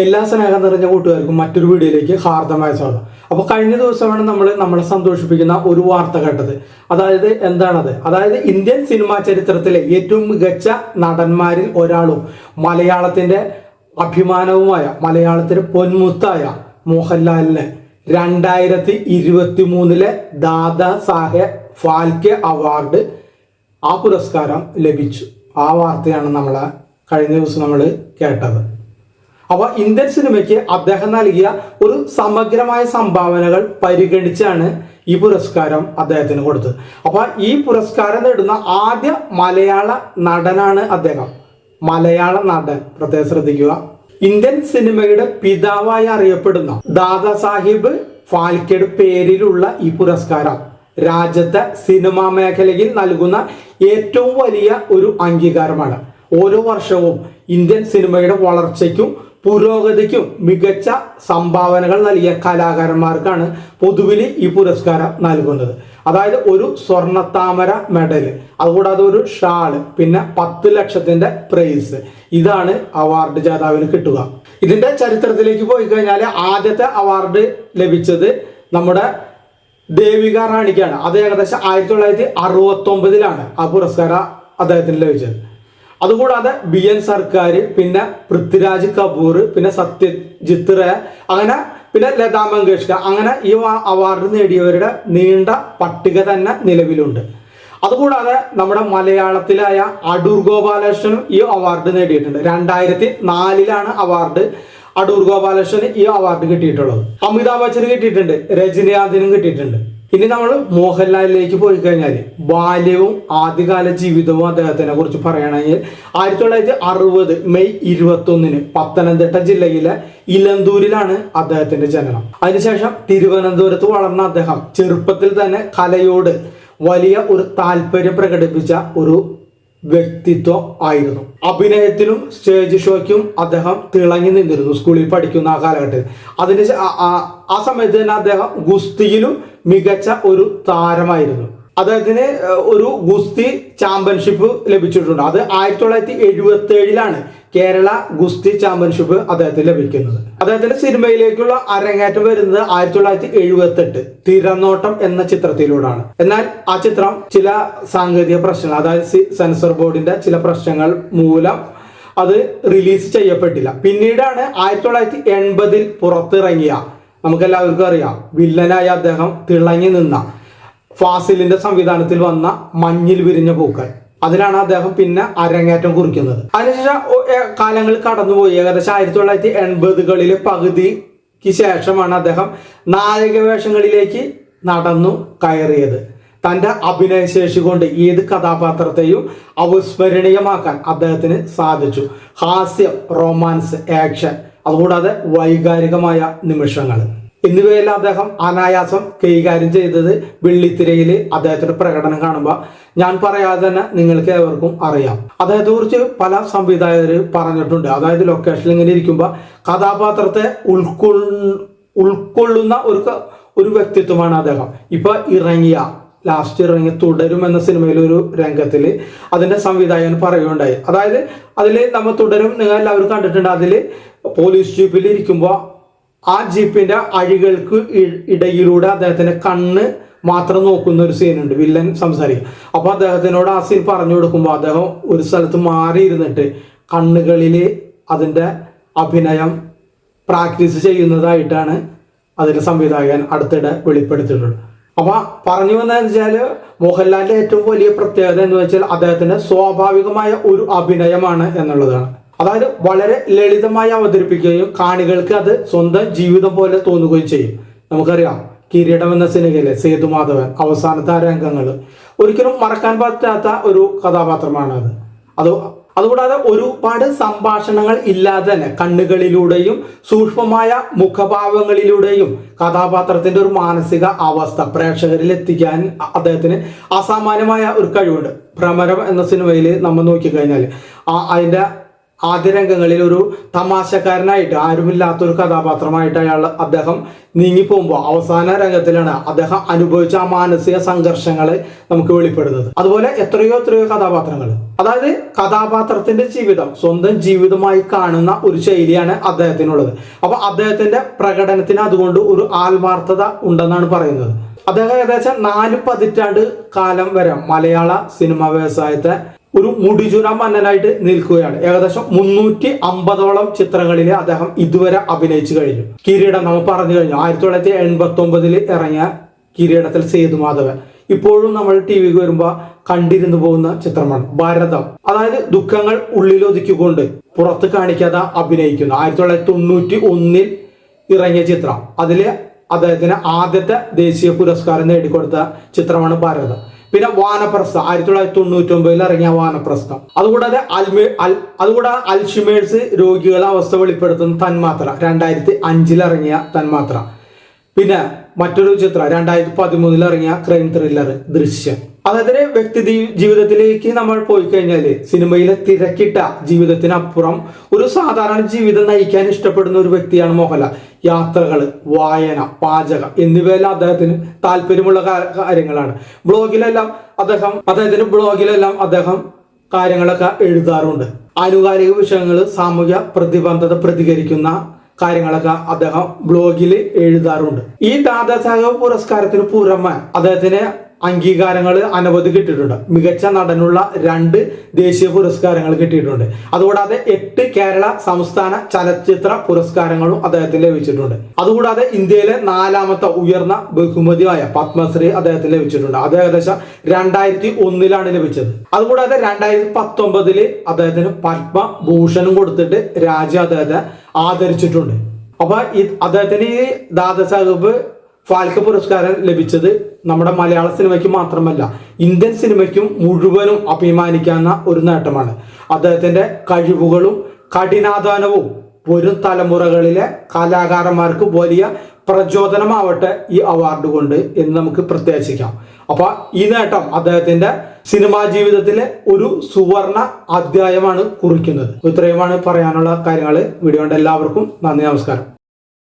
എല്ലാ സ്നേഹം നിറഞ്ഞ കൂട്ടുകാർക്കും മറ്റൊരു വീഡിയോയിലേക്ക് ഹാർദമായ സ്വാഗതം. അപ്പോൾ കഴിഞ്ഞ ദിവസമാണ് നമ്മൾ നമ്മളെ സന്തോഷിപ്പിക്കുന്ന ഒരു വാർത്ത കേട്ടത്. അതായത് എന്താണത്? അതായത് ഇന്ത്യൻ സിനിമാ ചരിത്രത്തിലെ ഏറ്റവും മികച്ച നടന്മാരിൽ ഒരാളും മലയാളത്തിന്റെ അഭിമാനവുമായ മലയാളത്തിന്റെ പൊന്മുത്തായ മോഹൻലാലിനെ രണ്ടായിരത്തി ഇരുപത്തി മൂന്നിലെ ദാദാ സാഹേബ് ഫാൽക്കെ അവാർഡ് ആ പുരസ്കാരം ലഭിച്ചു. ആ വാർത്തയാണ് നമ്മൾ കഴിഞ്ഞ ദിവസം നമ്മൾ കേട്ടത്. അപ്പോൾ ഇന്ത്യൻ സിനിമയ്ക്ക് അദ്ദേഹം നൽകിയ ഒരു സമഗ്രമായ സംഭാവനകൾ പരിഗണിച്ചാണ് ഈ പുരസ്കാരം അദ്ദേഹത്തിന് കൊടുത്തത്. അപ്പോൾ ഈ പുരസ്കാരം നേടുന്ന ആദ്യ മലയാള നടനാണ് അദ്ദേഹം. മലയാള നടൻ പ്രത്യേകം ശ്രദ്ധിക്കുക. ഇന്ത്യൻ സിനിമയുടെ പിതാവായി അറിയപ്പെടുന്ന ദാദാ സാഹിബ് ഫാൽക്കെയുടെ പേരിലുള്ള ഈ പുരസ്കാരം രാജ്യത്തെ സിനിമാ മേഖലയിൽ നൽകുന്ന ഏറ്റവും വലിയ ഒരു അംഗീകാരമാണ്. ഓരോ വർഷവും ഇന്ത്യൻ സിനിമയുടെ വളർച്ചയ്ക്കും പുരോഗതിക്കും മികച്ച സംഭാവനകൾ നൽകിയ കലാകാരന്മാർക്കാണ് പൊതുവിൽ ഈ പുരസ്കാരം നൽകുന്നത്. അതായത് ഒരു സ്വർണത്താമര മെഡൽ അതുകൂടാതെ ഒരു ഷാൾ പിന്നെ പത്ത് ലക്ഷത്തിന്റെ പ്രൈസ് ഇതാണ് അവാർഡ് ജേതാവിന് കിട്ടുക. ഇതിന്റെ ചരിത്രത്തിലേക്ക് പോയി കഴിഞ്ഞാൽ ആദ്യത്തെ അവാർഡ് ലഭിച്ചത് നമ്മുടെ ദേവിക റാണിക്കാണ്. അത് ഏകദേശം ആയിരത്തി തൊള്ളായിരത്തി അറുപത്തി ഒമ്പതിലാണ് ആ പുരസ്കാരം അദ്ദേഹത്തിന് ലഭിച്ചത്. അതുകൂടാതെ ബി എൻ സർക്കാർ പിന്നെ പൃഥ്വിരാജ് കപൂർ പിന്നെ സത്യജിത്ത് റേ അങ്ങനെ പിന്നെ ലതാ മങ്കേഷ്കർ അങ്ങനെ ഈ അവാർഡ് നേടിയവരുടെ നീണ്ട പട്ടിക തന്നെ നിലവിലുണ്ട്. അതുകൂടാതെ നമ്മുടെ മലയാളത്തിലായ അടൂർ ഗോപാലകൃഷ്ണനും ഈ അവാർഡ് നേടിയിട്ടുണ്ട്. രണ്ടായിരത്തി നാലിലാണ് അവാർഡ് അടൂർ ഗോപാലകൃഷ്ണന് ഈ അവാർഡ് കിട്ടിയിട്ടുള്ളത്. അമിതാഭ് ബച്ചന് കിട്ടിയിട്ടുണ്ട്. രജനീകാന്തിനും കിട്ടിയിട്ടുണ്ട്. ഇനി നമ്മൾ മോഹൻലാലിലേക്ക് പോയി കഴിഞ്ഞാൽ ബാല്യവും ആദ്യകാല ജീവിതവും അദ്ദേഹത്തിനെ കുറിച്ച് പറയുകയാണെങ്കിൽ ആയിരത്തി തൊള്ളായിരത്തി അറുപത് മെയ് ഇരുപത്തി ഒന്നിന് പത്തനംതിട്ട ജില്ലയിലെ ഇലന്തൂരിലാണ് അദ്ദേഹത്തിന്റെ ജനനം. അതിനുശേഷം തിരുവനന്തപുരത്ത് വളർന്ന അദ്ദേഹം ചെറുപ്പത്തിൽ തന്നെ കലയോട് വലിയ ഒരു താല്പര്യം പ്രകടിപ്പിച്ച ഒരു വ്യക്തിത്വം ആയിരുന്നു. അഭിനയത്തിലും സ്റ്റേജ് ഷോയ്ക്കും അദ്ദേഹം തിളങ്ങി നിന്നിരുന്നു സ്കൂളിൽ പഠിക്കുന്ന ആ കാലഘട്ടത്തിൽ. അതിന് ആ സമയത്ത് തന്നെ അദ്ദേഹം ഗുസ്തിയിലും മികച്ച ഒരു താരമായിരുന്നു. അദ്ദേഹത്തിന് ഒരു ഗുസ്തി ചാമ്പ്യൻഷിപ്പ് ലഭിച്ചിട്ടുണ്ട്. അത് ആയിരത്തി തൊള്ളായിരത്തി എഴുപത്തി ഏഴിലാണ് കേരള ഗുസ്തി ചാമ്പ്യൻഷിപ്പ് അദ്ദേഹത്തിന് ലഭിക്കുന്നത്. അദ്ദേഹത്തിന്റെ സിനിമയിലേക്കുള്ള അരങ്ങേറ്റം വരുന്നത് ആയിരത്തി തൊള്ളായിരത്തി എഴുപത്തി എട്ട് തിരനോട്ടം എന്ന ചിത്രത്തിലൂടെയാണ്. എന്നാൽ ആ ചിത്രം ചില സാങ്കേതിക പ്രശ്നങ്ങൾ അതായത് സെൻസർ ബോർഡിന്റെ ചില പ്രശ്നങ്ങൾ മൂലം അത് റിലീസ് ചെയ്യപ്പെട്ടില്ല. പിന്നീടാണ് ആയിരത്തി തൊള്ളായിരത്തി എൺപതിൽ പുറത്തിറങ്ങിയ നമുക്കെല്ലാവർക്കും അറിയാം. വില്ലനായ അദ്ദേഹം തിളങ്ങി നിന്ന ഫാസിലിന്റെ സംവിധാനത്തിൽ വന്ന മഞ്ഞിൽ വിരിഞ്ഞ പൂക്കൾ. അതിലാണ് അദ്ദേഹം പിന്നെ അരങ്ങേറ്റം കുറിക്കുന്നത്. അതിനുശേഷം കാലങ്ങൾ കടന്നുപോയി. ഏകദേശം ആയിരത്തി തൊള്ളായിരത്തി എൺപതുകളിലെ പകുതിക്ക് ശേഷമാണ് അദ്ദേഹം നായക വേഷങ്ങളിലേക്ക് നടന്നു കയറിയത്. തന്റെ അഭിനയശേഷി കൊണ്ട് ഏത് കഥാപാത്രത്തെയും അവിസ്മരണീയമാക്കാൻ അദ്ദേഹത്തിന് സാധിച്ചു. ഹാസ്യം റൊമാൻസ് ആക്ഷൻ അതുകൂടാതെ വൈകാരികമായ നിമിഷങ്ങൾ. എന്നിവയെല്ലാം അദ്ദേഹം അനായാസം കൈകാര്യം ചെയ്തത് വെള്ളിത്തിരയിൽ അദ്ദേഹത്തിന്റെ പ്രകടനം കാണുമ്പോൾ ഞാൻ പറയാതെ തന്നെ നിങ്ങൾക്ക് ഏവർക്കും അറിയാം. അദ്ദേഹത്തെ കുറിച്ച് പല സംവിധായകർ പറഞ്ഞിട്ടുണ്ട്. അതായത് ലൊക്കേഷനിൽ ഇങ്ങനെ ഇരിക്കുമ്പോൾ കഥാപാത്രത്തെ ഉൾക്കൊൾ ഉൾക്കൊള്ളുന്ന ഒരു ഒരു വ്യക്തിത്വമാണ് അദ്ദേഹം. ഇപ്പൊ ഇറങ്ങിയ ലാസ്റ്റ് ഇറങ്ങി തുടരും എന്ന സിനിമയിലെ ഒരു രംഗത്തിൽ അതിന്റെ സംവിധായകൻ പറയുകയുണ്ടായി. അതായത് അതിൽ നമ്മൾ തുടരും നിങ്ങൾ എല്ലാവരും കണ്ടിട്ടുണ്ട്. അതിൽ പോലീസ് ജീപ്പിൽ ഇരിക്കുമ്പോൾ ആ ജീപ്പിന്റെ അഴികൾക്ക് ഇടയിലൂടെ അദ്ദേഹത്തിന്റെ കണ്ണ് മാത്രം നോക്കുന്ന ഒരു സീനുണ്ട്. വില്ലൻ സംസാരിക്കും. അപ്പോൾ അദ്ദേഹത്തിനോട് ആ സീൻ പറഞ്ഞു കൊടുക്കുമ്പോൾ അദ്ദേഹം ഒരു സ്ഥലത്ത് മാറിയിരുന്നിട്ട് കണ്ണുകളിൽ അതിന്റെ അഭിനയം പ്രാക്ടീസ് ചെയ്യുന്നതായിട്ടാണ് അതിന്റെ സംവിധായകൻ അടുത്തിടെ വെളിപ്പെടുത്തിയിട്ടുള്ളത്. അപ്പൊ പറഞ്ഞു വന്നതെന്ന് വെച്ചാൽ മോഹൻലാലിന്റെ ഏറ്റവും വലിയ പ്രത്യേകത എന്ന് വെച്ചാൽ അദ്ദേഹത്തിന്റെ സ്വാഭാവികമായ ഒരു അഭിനയമാണ് എന്നുള്ളതാണ്. അതായത് വളരെ ലളിതമായി അവതരിപ്പിക്കുകയും കാണികൾക്ക് അത് സ്വന്തം ജീവിതം പോലെ തോന്നുകയും ചെയ്യും. നമുക്കറിയാം കിരീടം എന്ന സിനിമയിലെ സേതുമാധവൻ അവസാനത്തെ ആ രംഗങ്ങൾ ഒരിക്കലും മറക്കാൻ പറ്റാത്ത ഒരു കഥാപാത്രമാണ് അത് അത് അതുകൂടാതെ ഒരുപാട് സംഭാഷണങ്ങൾ ഇല്ലാതെ തന്നെ കണ്ണുകളിലൂടെയും സൂക്ഷ്മമായ മുഖഭാവങ്ങളിലൂടെയും കഥാപാത്രത്തിന്റെ ഒരു മാനസിക അവസ്ഥ പ്രേക്ഷകരിൽ എത്തിക്കാൻ അദ്ദേഹത്തിന് അസാമാന്യമായ ഒരു കഴിവുണ്ട്. ഭ്രമരം എന്ന സിനിമയിൽ നമ്മൾ നോക്കിക്കഴിഞ്ഞാൽ ആ അതിന്റെ ആദ്യ രംഗങ്ങളിൽ ഒരു തമാശക്കാരനായിട്ട് ആരുമില്ലാത്ത ഒരു കഥാപാത്രമായിട്ട് അയാൾ അദ്ദേഹം നീങ്ങി പോകുമ്പോൾ അവസാന രംഗത്തിലാണ് അദ്ദേഹം അനുഭവിച്ച ആ മാനസിക സംഘർഷങ്ങൾ നമുക്ക് വെളിപ്പെടുന്നത്. അതുപോലെ എത്രയോ എത്രയോ കഥാപാത്രങ്ങൾ അതായത് കഥാപാത്രത്തിന്റെ ജീവിതം സ്വന്തം ജീവിതമായി കാണുന്ന ഒരു ശൈലിയാണ് അദ്ദേഹത്തിനുള്ളത്. അപ്പൊ അദ്ദേഹത്തിന്റെ പ്രകടനത്തിന് അതുകൊണ്ട് ഒരു ആത്മാർത്ഥത ഉണ്ടെന്നാണ് പറയുന്നത്. അദ്ദേഹം ഏകദേശം നാല് പതിറ്റാണ്ട് കാലം വരെ മലയാള സിനിമാ വ്യവസായത്തെ ഒരു മുടിചുര മന്നനായിട്ട് നിൽക്കുകയാണ്. ഏകദേശം മുന്നൂറ്റി അമ്പതോളം ചിത്രങ്ങളിൽ അദ്ദേഹം ഇതുവരെ അഭിനയിച്ചു കഴിഞ്ഞു. കിരീടം നമ്മൾ പറഞ്ഞു കഴിഞ്ഞു. ആയിരത്തി തൊള്ളായിരത്തി എൺപത്തി ഒമ്പതിൽ ഇറങ്ങിയ കിരീടത്തിൽ സേതുമാധവൻ ഇപ്പോഴും നമ്മൾ ടി വിക്ക് വരുമ്പോൾ കണ്ടിരുന്നു പോകുന്ന ചിത്രമാണ് ഭാരതം. അതായത് ദുഃഖങ്ങൾ ഉള്ളിലൊതുക്കിക്കൊണ്ട് പുറത്ത് കാണിക്കാതെ അഭിനയിക്കുന്നു. ആയിരത്തി തൊള്ളായിരത്തി തൊണ്ണൂറ്റി ഒന്നിൽ ഇറങ്ങിയ ചിത്രം. അതിലെ അദ്ദേഹത്തിന് ആദ്യത്തെ ദേശീയ പുരസ്കാരം നേടിക്കൊടുത്ത ചിത്രമാണ് ഭാരതം. പിന്നെ വാനപ്രസ്ഥ ആയിരത്തി തൊള്ളായിരത്തി തൊണ്ണൂറ്റി ഒമ്പതിൽ ഇറങ്ങിയ വാനപ്രസ്ഥം. അതുകൂടാതെ അൽമേ അൽ അതുകൂടാതെ അൽഷിമേഴ്സ് രോഗികളെ അവസ്ഥ വെളിപ്പെടുത്തുന്ന തന്മാത്ര രണ്ടായിരത്തി അഞ്ചിൽ ഇറങ്ങിയ തന്മാത്ര. പിന്നെ മറ്റൊരു ചിത്രം രണ്ടായിരത്തി പതിമൂന്നിൽ ഇറങ്ങിയ ക്രൈം ത്രില്ലർ ദൃശ്യം. അതായത് വ്യക്തി ജീവിതത്തിലേക്ക് നമ്മൾ പോയി കഴിഞ്ഞാൽ സിനിമയിലെ തിരക്കിട്ട ജീവിതത്തിനപ്പുറം ഒരു സാധാരണ ജീവിതം നയിക്കാൻ ഇഷ്ടപ്പെടുന്ന ഒരു വ്യക്തിയാണ് മോഹൻലാൽ. യാത്രകൾ വായന പാചകം എന്നിവയെല്ലാം അദ്ദേഹത്തിന് താല്പര്യമുള്ള കാര്യങ്ങളാണ്. ബ്ലോഗിലെല്ലാം അദ്ദേഹം അദ്ദേഹത്തിന്റെ ബ്ലോഗിലെല്ലാം അദ്ദേഹം കാര്യങ്ങളൊക്കെ എഴുതാറുണ്ട്. ആനുകാലിക വിഷയങ്ങൾ സാമൂഹ്യ പ്രതിബന്ധത പ്രതികരിക്കുന്ന കാര്യങ്ങളൊക്കെ അദ്ദേഹം ബ്ലോഗിൽ എഴുതാറുണ്ട്. ഈ ദാദാസാഹേബ് പുരസ്കാരത്തിന് പുറമെ അദ്ദേഹത്തിന് അംഗീകാരങ്ങൾ അനവധി കിട്ടിയിട്ടുണ്ട്. മികച്ച നടനുള്ള രണ്ട് ദേശീയ പുരസ്കാരങ്ങൾ കിട്ടിയിട്ടുണ്ട്. അതുകൂടാതെ എട്ട് കേരള സംസ്ഥാന ചലച്ചിത്ര പുരസ്കാരങ്ങളും അദ്ദേഹത്തിന് ലഭിച്ചിട്ടുണ്ട്. അതുകൂടാതെ ഇന്ത്യയിലെ നാലാമത്തെ ഉയർന്ന ബഹുമതിയായ പത്മശ്രീ അദ്ദേഹത്തിന് ലഭിച്ചിട്ടുണ്ട്. അത് ഏകദേശം രണ്ടായിരത്തി ഒന്നിലാണ് ലഭിച്ചത്. അതുകൂടാതെ രണ്ടായിരത്തി പത്തൊമ്പതിൽ അദ്ദേഹത്തിന് പത്മഭൂഷണും കൊടുത്തിട്ട് രാജ്യം അദ്ദേഹത്തെ ആദരിച്ചിട്ടുണ്ട്. അപ്പൊ അദ്ദേഹത്തിന് ഈ ദാദാസാഹിബ് ഫാൽക്കെ പുരസ്കാരം ലഭിച്ചത് നമ്മുടെ മലയാള സിനിമയ്ക്ക് മാത്രമല്ല ഇന്ത്യൻ സിനിമയ്ക്കും മുഴുവനും അഭിമാനിക്കാവുന്ന ഒരു നേട്ടമാണ്. അദ്ദേഹത്തിന്റെ കഴിവുകളും കഠിനാധ്വാനവും വരും തലമുറകളിലെ കലാകാരന്മാർക്ക് വലിയ പ്രചോദനമാവട്ടെ ഈ അവാർഡ് കൊണ്ട് എന്ന് നമുക്ക് പ്രത്യാശിക്കാം അപ്പൊ ഈ നേട്ടം അദ്ദേഹത്തിന്റെ സിനിമാ ജീവിതത്തിലെ ഒരു സുവർണ അധ്യായമാണ് കുറിക്കുന്നത്. ഇത്രയുമാണ് പറയാനുള്ള കാര്യങ്ങൾ വീഡിയോ എല്ലാവർക്കും നന്ദി നമസ്കാരം.